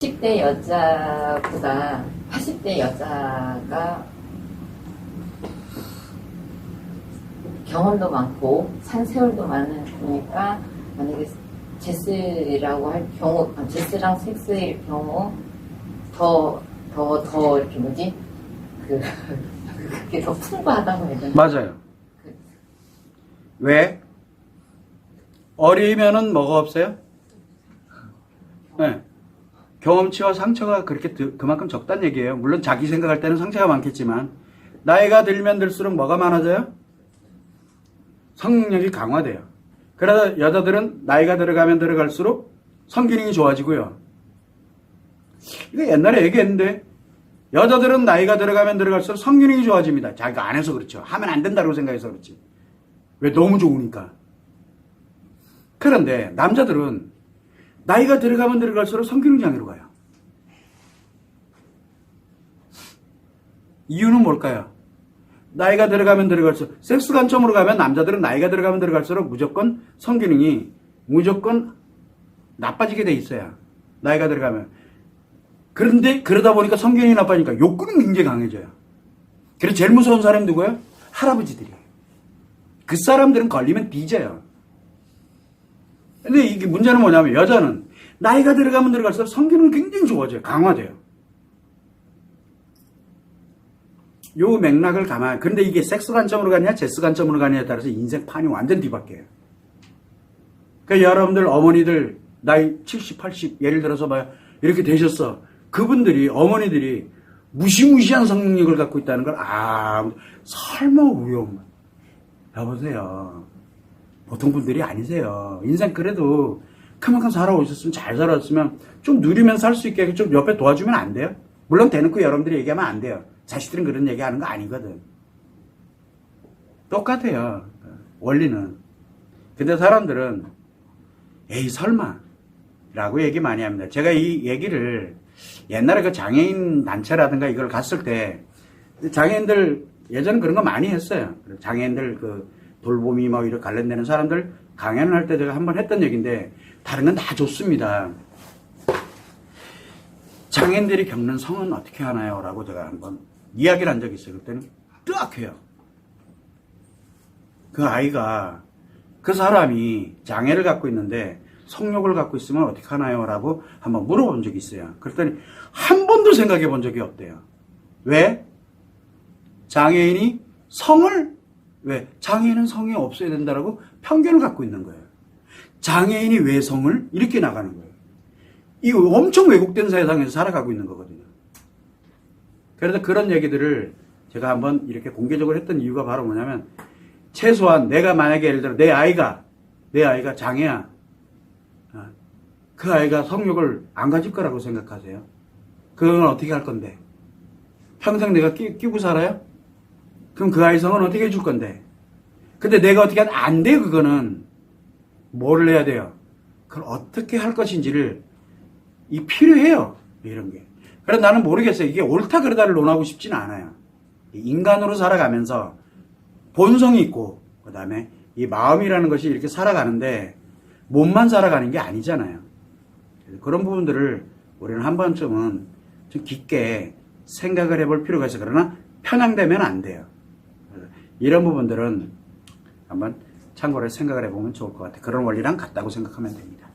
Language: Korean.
10대 여자보다 80대 여자가 경험도 많고 산 세월도 많으니까 만약에 제스라고 할 경우 아, 제스랑 섹스일 경우 더더 더 이렇게 뭐지 그 그게 더 풍부하다고 해야 되나? 맞아요. 왜? 어리면은 뭐가 없어요? 네. 경험치와 상처가 그렇게 드- 그만큼 적다는 얘기예요. 물론 자기 생각할 때는 상처가 많겠지만 나이가 들면 들수록 뭐가 많아져요? 성능력이 강화돼요. 그러다 여자들은 나이가 들어가면 들어갈수록 성기능이 좋아지고요. 이거 옛날에 얘기했는데 여자들은 나이가 들어가면 들어갈수록 성기능이 좋아집니다. 자기가 안 해서 그렇죠. 하면 안 된다고 생각해서 그렇지. 왜 너무 좋으니까. 그런데 남자들은 나이가 들어가면 들어갈수록 성기능 장애로 가요. 이유는 뭘까요? 나이가 들어가면 들어갈수록 섹스 관점으로 가면 남자들은 나이가 들어가면 들어갈수록 무조건 성기능이 무조건 나빠지게 돼 있어요. 나이가 들어가면. 그런데 그러다 보니까 성기능이 나빠지니까 욕구는 굉장히 강해져요. 그래서 제일 무서운 사람이 누구예요? 할아버지들이에요. 그 사람들은 걸리면 뒤져요. 근데 이게 문제는 뭐냐면 여자는 나이가 들어가면 들어갈수록 성기능은 굉장히 좋아져요. 강화돼요. 요 맥락을 감안. 그런데 이게 섹스 관점으로 가느냐, 제스 관점으로 가느냐에 따라서 인생판이 완전 뒤바뀌어요. 그러니까 여러분들 어머니들 나이 70, 80 예를 들어서 막 이렇게 되셨어. 그분들이 어머니들이 무시무시한 성능력을 갖고 있다는 걸 아, 설마 우영. 여보세요. 보통 분들이 아니세요. 인생 그래도 그만큼 살아오셨으면 잘 살았으면 좀 누리면서 살 수 있게 좀 옆에 도와주면 안 돼요? 물론 대놓고 여러분들이 얘기하면 안 돼요. 자식들은 그런 얘기 하는 거 아니거든. 똑같아요. 원리는. 근데 사람들은 에이 설마 라고 얘기 많이 합니다. 제가 이 얘기를 옛날에 그 장애인 단체라든가 이걸 갔을 때 장애인들 예전에 그런 거 많이 했어요. 장애인들 그 돌봄이 뭐 이렇게 관련되는 사람들 강연을 할 때 제가 한번 했던 얘기인데 다른 건 다 좋습니다. 장애인들이 겪는 성은 어떻게 하나요? 라고 제가 한번 이야기를 한 적이 있어요. 그때는 뜨악해요. 그 아이가 그 사람이 장애를 갖고 있는데 성욕을 갖고 있으면 어떻게 하나요? 라고 한번 물어본 적이 있어요. 그랬더니 한 번도 생각해 본 적이 없대요. 왜? 장애인이 성을 왜? 장애인은 성이 없어야 된다라고 편견을 갖고 있는 거예요. 장애인이 왜 성을 이렇게 나가는 거예요. 이거 엄청 왜곡된 세상에서 살아가고 있는 거거든요. 그래서 그런 얘기들을 제가 한번 이렇게 공개적으로 했던 이유가 바로 뭐냐면 최소한 내가 만약에 예를 들어 내 아이가 내 아이가 장애야 어, 그 아이가 성욕을 안 가질 거라고 생각하세요? 그건 어떻게 할 건데? 평생 내가 끼, 끼고 살아요? 그럼 그 아이 성은 어떻게 해줄 건데? 근데 내가 어떻게 하면 안 돼, 그거는. 뭐를 해야 돼요? 그걸 어떻게 할 것인지를 이 필요해요. 이런 게. 그래서 나는 모르겠어요. 이게 옳다 그러다를 논하고 싶지는 않아요. 인간으로 살아가면서 본성이 있고, 그 다음에 이 마음이라는 것이 이렇게 살아가는데, 몸만 살아가는 게 아니잖아요. 그런 부분들을 우리는 한 번쯤은 좀 깊게 생각을 해볼 필요가 있어요. 그러나 편향되면 안 돼요. 이런 부분들은 한번 참고로 생각을 해보면 좋을 것 같아요. 그런 원리랑 같다고 생각하면 됩니다.